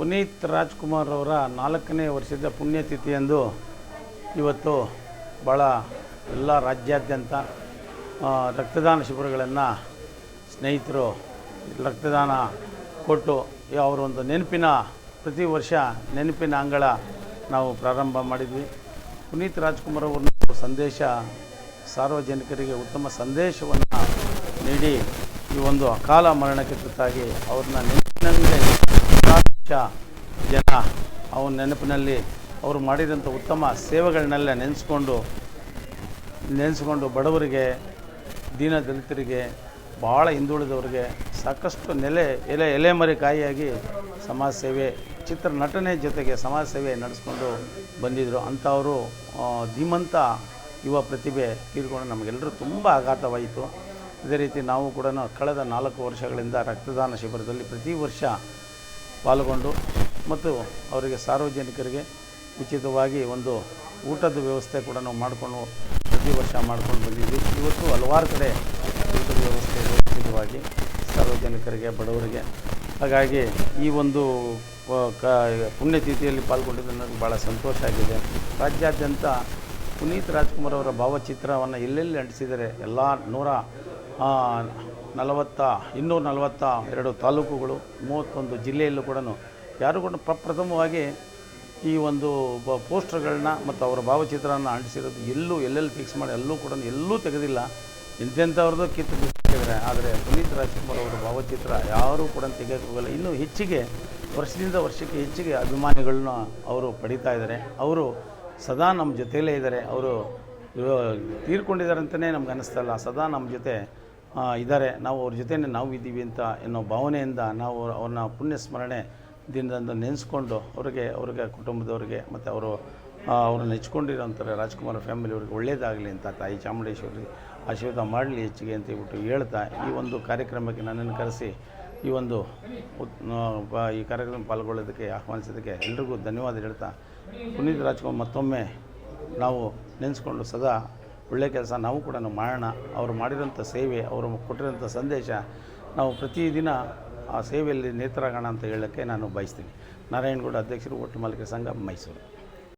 ಪುನೀತ್ ರಾಜ್ಕುಮಾರ್ ಅವರ ನಾಲ್ಕನೇ ವರ್ಷದ ಪುಣ್ಯತಿಥಿಯಂದು ಇವತ್ತು ಭಾಳ ಎಲ್ಲ ರಾಜ್ಯಾದ್ಯಂತ ರಕ್ತದಾನ ಶಿಬಿರಗಳನ್ನು ಸ್ನೇಹಿತರು, ರಕ್ತದಾನ ಕೊಟ್ಟು ಅವರ ಒಂದು ನೆನಪಿನ, ಪ್ರತಿ ವರ್ಷ ನೆನಪಿನ ಅಂಗಳ ನಾವು ಪ್ರಾರಂಭ ಮಾಡಿದ್ವಿ. ಪುನೀತ್ ರಾಜ್ಕುಮಾರ್ ಅವರ ಸಂದೇಶ, ಸಾರ್ವಜನಿಕರಿಗೆ ಉತ್ತಮ ಸಂದೇಶವನ್ನು ನೀಡಿ ಈ ಒಂದು ಅಕಾಲ ಮರಣಕ್ಕೆ ತುತ್ತಾಗಿ ಅವ್ರನ್ನ ಲಕ್ಷ ಜನ ಅವನ ನೆನಪಿನಲ್ಲಿ ಅವರು ಮಾಡಿದಂಥ ಉತ್ತಮ ಸೇವೆಗಳನ್ನೆಲ್ಲ ನೆನೆಸ್ಕೊಂಡು ನೆನೆಸ್ಕೊಂಡು ಬಡವರಿಗೆ, ದೀನ ದಲಿತರಿಗೆ ಭಾಳ ಹಿಂದುಳಿದವರಿಗೆ ಸಾಕಷ್ಟು ನೆಲೆ, ಎಲೆ ಎಲೆಮರೆ ಕಾಯಿಯಾಗಿ ಸಮಾಜ ಸೇವೆ, ಚಿತ್ರ ನಟನೆ ಜೊತೆಗೆ ಸಮಾಜ ಸೇವೆ ನಡೆಸ್ಕೊಂಡು ಬಂದಿದ್ದರು ಅಂಥವರು ಧೀಮಂತ ಯುವ ಪ್ರತಿಭೆ ತೀರ್ಕೊಂಡು ನಮಗೆಲ್ಲರೂ ತುಂಬ ಆಘಾತವಾಯಿತು. ಅದೇ ರೀತಿ ನಾವು ಕೂಡ ಕಳೆದ ನಾಲ್ಕು ವರ್ಷಗಳಿಂದ ರಕ್ತದಾನ ಶಿಬಿರದಲ್ಲಿ ಪ್ರತಿ ವರ್ಷ ಪಾಲ್ಗೊಂಡು ಮತ್ತು ಅವರಿಗೆ ಸಾರ್ವಜನಿಕರಿಗೆ ಉಚಿತವಾಗಿ ಒಂದು ಊಟದ ವ್ಯವಸ್ಥೆ ಕೂಡ ನಾವು ಮಾಡಿಕೊಂಡು ಪ್ರತಿ ವರ್ಷ ಮಾಡ್ಕೊಂಡು ಬಂದಿದ್ವಿ. ಇವತ್ತು ಹಲವಾರು ಕಡೆ ಊಟದ ವ್ಯವಸ್ಥೆ ಉಚಿತವಾಗಿ ಸಾರ್ವಜನಿಕರಿಗೆ, ಬಡವರಿಗೆ. ಹಾಗಾಗಿ ಈ ಒಂದು ಕ, ಪುಣ್ಯತಿಥಿಯಲ್ಲಿ ಪಾಲ್ಗೊಂಡಿದ್ದು ನನಗೆ ಭಾಳ ಸಂತೋಷ ಆಗಿದೆ. ರಾಜ್ಯಾದ್ಯಂತ ಪುನೀತ್ ರಾಜ್ಕುಮಾರ್ ಅವರ ಭಾವಚಿತ್ರವನ್ನು ಎಲ್ಲೆಲ್ಲಿ ಅಂಟಿಸಿದರೆ ಎಲ್ಲ ನೂರ ನಲವತ್ತ, ಇನ್ನೂರ ನಲವತ್ತ ಎರಡು ತಾಲೂಕುಗಳು, ಮೂವತ್ತೊಂದು ಜಿಲ್ಲೆಯಲ್ಲೂ ಕೂಡ ಯಾರು ಕೂಡ ಪ್ರಪ್ರಥಮವಾಗಿ ಈ ಒಂದು ಬ ಪೋಸ್ಟರ್ಗಳನ್ನ ಮತ್ತು ಅವರ ಭಾವಚಿತ್ರನ ಅಂಟಿಸಿರೋದು ಎಲ್ಲೂ ಎಲ್ಲೆಲ್ಲಿ ಫಿಕ್ಸ್ ಮಾಡಿ ಎಲ್ಲೂ ಕೂಡ ಎಲ್ಲೂ ತೆಗೆದಿಲ್ಲ. ಇಂಥೆಂಥವ್ರದ್ದು ಕಿತ್ತು ಬಿಟ್ಟಿದ್ದಾರೆ ಆದರೆ ಪುನೀತ್ ರಾಜ್ಕುಮಾರ್ ಅವರ ಭಾವಚಿತ್ರ ಯಾರೂ ಕೂಡ ತೆಗೆಯೋಕೆ ಹೋಗಲ್ಲ. ಇನ್ನೂ ಹೆಚ್ಚಿಗೆ, ವರ್ಷದಿಂದ ವರ್ಷಕ್ಕೆ ಹೆಚ್ಚಿಗೆ ಅಭಿಮಾನಿಗಳನ್ನ ಅವರು ಪಡೀತಾ ಇದ್ದಾರೆ. ಅವರು ಸದಾ ನಮ್ಮ ಜೊತೆಯಲ್ಲೇ ಇದ್ದಾರೆ. ಅವರು ತೀರ್ಕೊಂಡಿದ್ದಾರೆ ಅಂತಲೇ ನಮ್ಗೆ ಅನ್ನಿಸ್ತಲ್ಲ ಸದಾ ನಮ್ಮ ಜೊತೆ ಇದ್ದಾರೆ. ನಾವು ಅವ್ರ ಜೊತೆನೇ ನಾವು ಇದ್ದೀವಿ ಅಂತ ಅನ್ನೋ ಭಾವನೆಯಿಂದ ನಾವು ಅವ್ರನ್ನ ಪುಣ್ಯ ಸ್ಮರಣೆ ದಿನದಂದು ನೆನೆಸ್ಕೊಂಡು ಅವ್ರಿಗೆ ಅವ್ರಿಗೆ, ಕುಟುಂಬದವ್ರಿಗೆ ಮತ್ತು ಅವರು ಅವ್ರನ್ನ ನೆಚ್ಕೊಂಡಿರೋಂಥವ್ರೆ ರಾಜ್ಕುಮಾರ್ ಫ್ಯಾಮಿಲಿಯವ್ರಿಗೆ ಒಳ್ಳೆಯದಾಗಲಿ ಅಂತ ತಾಯಿ ಚಾಮುಂಡೇಶ್ವರಿ ಆಶೀರ್ವಾದ ಮಾಡಲಿ ಹೆಚ್ಚಿಗೆ ಅಂತ ಹೇಳ್ಬಿಟ್ಟು ಹೇಳ್ತಾ ಈ ಒಂದು ಕಾರ್ಯಕ್ರಮಕ್ಕೆ ನನ್ನನ್ನು ಕರೆಸಿ ಈ ಒಂದು ಈ ಕಾರ್ಯಕ್ರಮ ಪಾಲ್ಗೊಳ್ಳೋದಕ್ಕೆ ಆಹ್ವಾನಿಸೋದಕ್ಕೆ ಎಲ್ರಿಗೂ ಧನ್ಯವಾದ ಹೇಳ್ತಾ ಪುನೀತ್ ರಾಜ್ಕುಮಾರ್ ಮತ್ತೊಮ್ಮೆ ನಾವು ನೆನೆಸ್ಕೊಂಡು ಸದಾ ಒಳ್ಳೆಯ ಕೆಲಸ ನಾವು ಕೂಡ ನಾವು ಮಾಡೋಣ ಅವರು ಮಾಡಿರೋಂಥ ಸೇವೆ, ಅವರು ಕೊಟ್ಟಿರೋಂಥ ಸಂದೇಶ ನಾವು ಪ್ರತಿದಿನ ಆ ಸೇವೆಯಲ್ಲಿ ನೇತರಾಗೋಣ ಅಂತ ಹೇಳೋಕ್ಕೆ ನಾನು ಬಯಸ್ತೀನಿ. ನಾರಾಯಣಗೌಡ ಅಧ್ಯಕ್ಷರು ಒಟ್ಟು ಮಾಲೀಕರ ಸಂಘ, ಮೈಸೂರು.